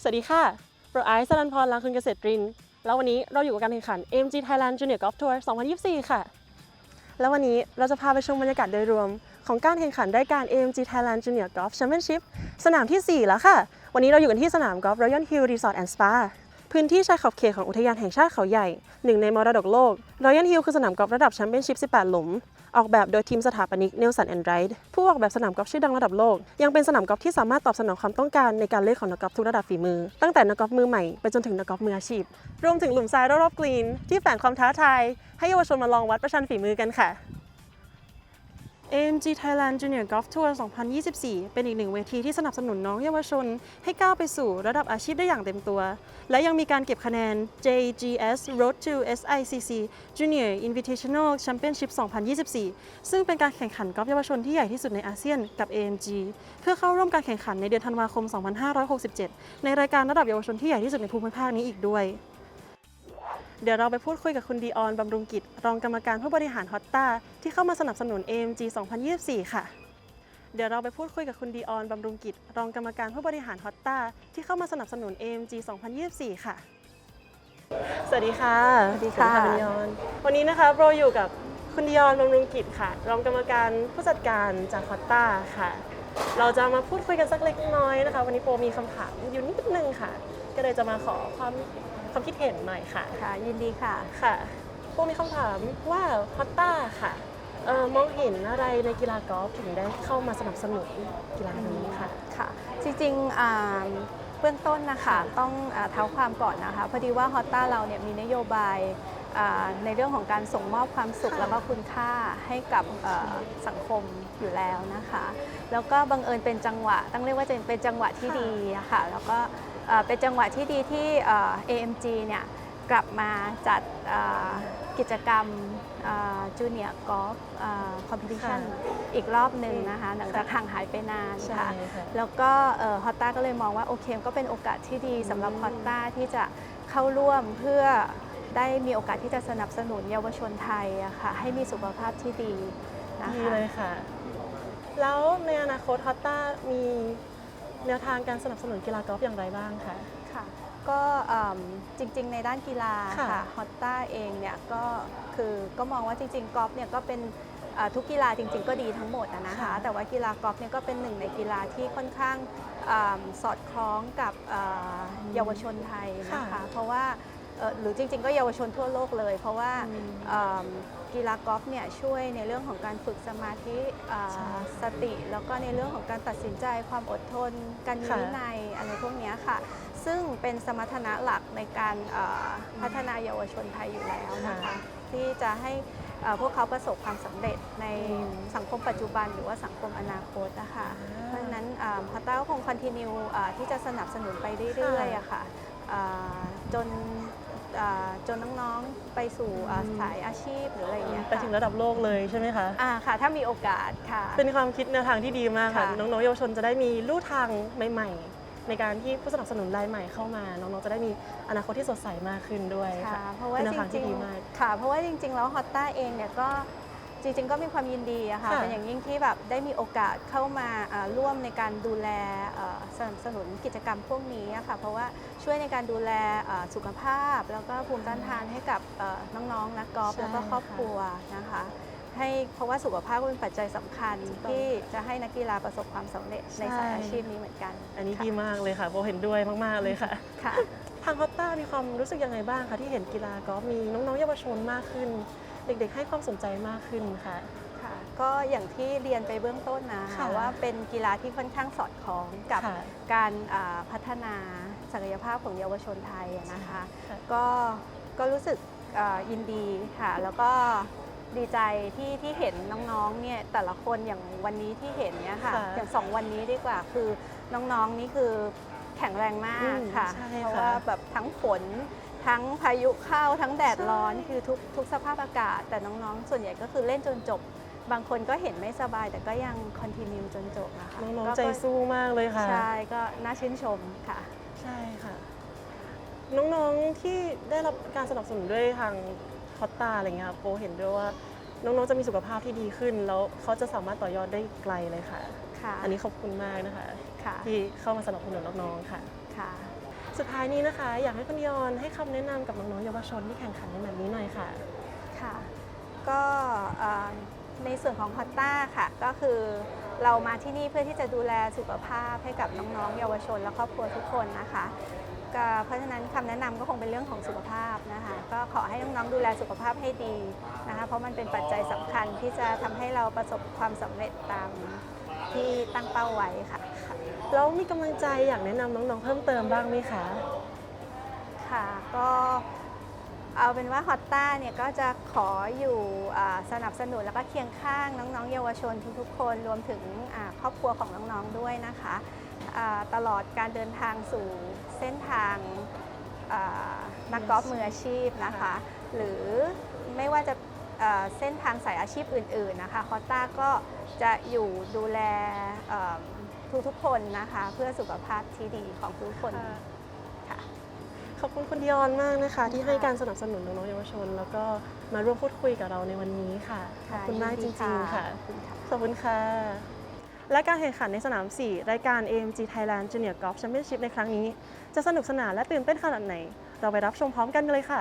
สวัสดีค่ะโปรไอซ์สรันพรลังคุณเกษตรริน แล้ววันนี้เราอยู่กับการแข่งขัน MG Thailand Junior Golf Tour 2024 ค่ะแล้ววันนี้เราจะพาไปชมบรรยากาศโดยรวม ของการแข่งขันรายการ AMG Thailand Junior Golf Championship สนามทีสี่4 แล้วค่ะ วันนี้เราอยู่กันที่สนามกอล์ฟ Royal Hill Resort and Spa พื้นที่ชายขอบเขตของอุทยานแห่งชาติเขาใหญ่ หนึ่งในมรดกโลก Royal Hill คือสนามกอล์ฟระดับแชมเปี้ยนชิพ 18 หลุม ออกแบบโดยทีมสถาปนิกเนลสันแอนด์ไรด์ผู้ออกแบบสนามกอล์ฟชื่อดังระดับโลก ยังเป็นสนามกอล์ฟที่สามารถตอบสนองความต้องการในการเล่นของนักกอล์ฟทุกระดับฝีมือ ตั้งแต่นักกอล์ฟมือใหม่ไปจนถึงนักกอล์ฟมืออาชีพ รวมถึงหลุมทรายรอบๆกรีนที่แฝงความท้าทายให้เยาวชนมาลองวัดประชันฝีมือกันค่ะ AMG Thailand Junior Golf Tour 2024 เป็นอีกหนึ่งเวทีที่สนับสนุนน้องเยาวชน ให้ก้าวไปสู่ระดับอาชีพได้อย่างเต็มตัว และยังมีการเก็บคะแนน JGS Road to SICC Junior Invitational Championship 2024 ซึ่งเป็นการแข่งขันกอล์ฟเยาวชนที่ใหญ่ที่สุดในอาเซียนกับ AMG เพื่อเข้าร่วมการแข่งขันในเดือนธันวาคม 2567 ในรายการระดับเยาวชนที่ใหญ่ที่สุดในภูมิภาคนี้อีกด้วย เดี๋ยวเราไปพูดคุยกับคุณดีออนบำรุงกิจ รองกรรมการผู้บริหารฮอตตาที่เข้ามาสนับสนุน AMG 2024 ค่ะ เดี๋ยวเราไปพูดคุยกับคุณดีออนบำรุงกิจ รองกรรมการผู้บริหารฮอตตาที่เข้ามาสนับสนุน AMG 2024 ค่ะ สวัสดีค่ะสวัสดีค่ะคุณดีออนวันนี้นะคะโปรอยู่กับคุณดีออนบำรุงกิจค่ะ รองกรรมการผู้จัดการจากฮอตตาค่ะ เราจะมาพูดคุยกันสักเล็กน้อยนะคะ วันนี้โปรมีคำถามอยู่นิดนึงค่ะ ก็เลยจะมาขอความ ความคิดเห็นหน่อยค่ะค่ะ ยินดีค่ะ ค่ะพวกมีคำถามว่าฮอตต้าค่ะเอ่อมองเห็นอะไรในกีฬากอล์ฟถึงได้เข้ามาสนับสนุนกีฬานี้ค่ะค่ะ จริงๆอ่าเบื้องต้นนะคะต้องอาเท้าความก่อนนะคะพอดีว่าฮอตต้าเราเนี่ยมีนโยบายอ่าในเรื่องของการส่งมอบความสุขค่ะแล้วก็คุณค่าให้กับเอ่อสังคมอยู่แล้วนะคะ แล้วก็บังเอิญเป็นจังหวะ ต้องเรียกว่าจะเป็นจังหวะที่ดีอะค่ะแล้วก็ เอ่อเป็นจังหวะที่ดีที่เอ่อ AMG เนี่ยกลับมาจัดอ่ากิจกรรมจูเนียร์กอล์ฟคอมเพติชันค่ะอีกรอบหนึ่งนะคะหลังจากห่างหายไปนานใช่ค่ะค่ะแล้วก็ฮอตต้าก็เลยมองว่าโอเคก็เป็นโอกาสที่ดีสำหรับฮอตต้าที่จะเข้าร่วมเพื่อได้มีโอกาสที่จะสนับสนุนเยาวชนไทยอะค่ะให้มีสุขภาพที่ดีนะดีคะเลยค่ะ แล้วในอนาคตฮอตต้ามี แนวทางการสนับสนุนกีฬากอล์ฟอย่างไรบ้างคะ ค่ะก็อืมจริงๆ ในด้านกีฬาค่ะค่ะฮอตต้าเองเนี่ยก็คือก็มองว่าจริงๆกอล์ฟเนี่ยก็เป็นเอ่อทุกกีฬาจริง ๆ ก็ดีทั้งหมดอะนะคะ ค่ะ แต่ว่ากีฬากอล์ฟเนี่ยก็เป็นหนึ่งในกีฬาที่ค่อนข้างอืมสอดคล้องกับเอ่อเยาวชนไทยนะคะ เพราะว่าเอ่อ หรือจริง ๆ ก็เยาวชนทั่วโลกเลย เพราะว่าอืมอืมกีฬากอล์ฟเนี่ยช่วยในเรื่องของการฝึกสมาธิอ่าใช่สติ แล้วก็ในเรื่องของการตัดสินใจความอดทน การมีค่ะวินัยอะไรพวกเนี้ยค่ะ ซึ่งเป็นสมรรถนะหลักในการเอ่อพัฒนาเยาวชนไทยอยู่แล้วนะคะค่ะที่จะให้เอ่อพวกเขาประสบความสำเร็จในอืมสังคมปัจจุบันหรือว่าสังคมอนาคตนะคะอ่าเพราะฉะนั้นพอต้าก็คงคอนติเนียที่จะสนับสนุนไปเรื่อยๆอะค่ะอ่าจนอ่า จนน้องๆไปสู่อ่าอืมสายอาชีพหรืออะไรอย่างเงี้ยไปถึงระดับโลกเลยใช่ไหมคะอ่าค่ะ ถ้ามีโอกาสค่ะ เป็นความคิดแนวทางที่ดีมากค่ะค่ะ น้องๆเยาวชนจะได้มีลู่ทางใหม่ ๆ ในการที่ผู้สนับสนุนรายใหม่เข้ามา น้องๆจะได้มีอนาคตที่สดใสมากขึ้นด้วยค่ะค่ะเพราะว่าเป็นแนจวทางที่ริงดีมากๆค่ะ เพราะว่าจริง ๆ แล้วฮอตต้าเองเนี่ยก็ จริงๆ ก็มีความยินดีอะค่ะค่ะเป็นอย่างยิ่งที่แบบได้มีโอกาสเข้ามาอ่าร่วมในการดูแลเอ่อสนับสนุนกิจกรรมพวกนี้อะค่ะเพราะว่าช่วยในการดูแลเอ่อสุขภาพ แล้วก็ภูมิต้านทานให้กับเอ่อน้องๆนักกอล์ฟใช่แล้วก็ครอบครัวนะคะ ให้เพราะว่าสุขภาพก็เป็นปัจจัยสำคัญถูกต้องที่จะให้นักกีฬาประสบความสำเร็จในใช่ สายอาชีพนี้เหมือนกันอันนี้ค่ะดีมากเลยค่ะโบเห็นด้วยมากๆเลยค่ะ ค่ะ ทางฮอตต้ามีความรู้สึกยังไงบ้างคะที่เห็นกีฬากอล์ฟมีน้องๆเยาวชนมากขึ้น เด็กๆ ให้ความสนใจมากขึ้นค่ะ ค่ะก็อย่างที่เรียนไปเบื้องต้นนะค่ะคะว่าเป็นกีฬาที่ค่อนข้างสอดคล้องกับค่ะการอ่าพัฒนาศักยภาพของเยาวชนไทยอะนะคะ ค่ะ ก็ก็รู้สึกอ่ายินดีค่ะ แล้วก็ดีใจที่ที่เห็นน้องๆเนี่ยแต่ละคนอย่างวันนี้ที่เห็นเนี่ยค่ะ ค่ะอย่างสองวันนี้ดีกว่าคือน้องๆนี่คือแข็งแรงมาอืกมค่ะ ใช่เพราะค่ะ ว่าแบบทั้งฝน ทั้งพายุเข้าทั้งแดดร้อนใช่คือทุกทุกสภาพอากาศ แต่น้องๆ ส่วนใหญ่ก็คือเล่นจนจบ บางคนก็เห็นไม่สบาย แต่ก็ยังคอนติเนียจนจบนะคะน้องก็ๆใจสู้มากเลยค่ะ ใช่ก็น่าชื่นชมค่ะ ใช่ค่ะ น้องๆที่ได้รับการสนับสนุนด้วยทางฮอตตาอะไรเงี้ยค่ะโปเห็นด้วยว่าน้องๆ จะมีสุขภาพที่ดีขึ้น แล้วเขาจะสามารถต่อยอดได้ไกลเลยค่ะค่ะอันนี้ขอบคุณมากนะคะค่ะที่เข้ามาสนับสนุนน้องๆ ค่ะค่ะ สุดท้ายนี้นะคะ อยากให้คุณยอนให้คำแนะนำกับน้องๆเยาวชนที่แข่งขันในแบบนี้หน่อยค่ะค่ะ ก็ในส่วนของฮอตต้าค่ะก็คือเรามาที่นี่เพื่อที่จะดูแลสุขภาพให้กับน้องๆ เยาวชน และครอบครัวทุกคนนะคะก็เพราะฉะนั้นคำแนะนำก็คงเป็นเรื่องของสุขภาพนะคะ ก็ขอให้น้องๆดูแลสุขภาพให้ดีนะคะ เพราะมันเป็นปัจจัยสำคัญที่จะทำให้เราประสบความสำเร็จตาม ที่ตั้งเป้าไว้ค่ะแล้วมีกำลังใจอยากแนะนำน้องๆเพิ่มเติมบ้างไหมคะ ค่ะ ก็เอาเป็นว่าฮอตต้าเนี่ยก็จะขออยู่สนับสนุนแล้วก็เคียงข้างน้องๆ เยาวชนทุกๆ คนรวมถึงครอบครัวของน้องๆด้วยนะคะตลอดการเดินทางสู่เส้นทางนักกอล์ฟมืออาชีพนะคะ หรือไม่ว่าจะ เอ่อเส้นทางสายอาชีพอื่นๆนะคะฮอตต้าก็จะอยู่ดูแลเอ่อทุกๆคนนะคะเพื่อสุขภาพที่ดีของทุกคนค่ะขอบคุณคุณดิออนมากนะคะ ที่ให้การสนับสนุนน้องๆเยาวชน แล้วก็มาร่วมพูดคุยกับเราในวันนี้ค่ะ ขอบคุณมากจริงๆค่ะ ขอบคุณค่ะขอบคุณค่ะและการแข่งขันในสนาม 4 รายการ AMG Thailand Junior Golf Championship ในครั้งนี้ จะสนุกสนานและตื่นเต้นขนาดไหน เราไปรับชมพร้อมกันเลยค่ะ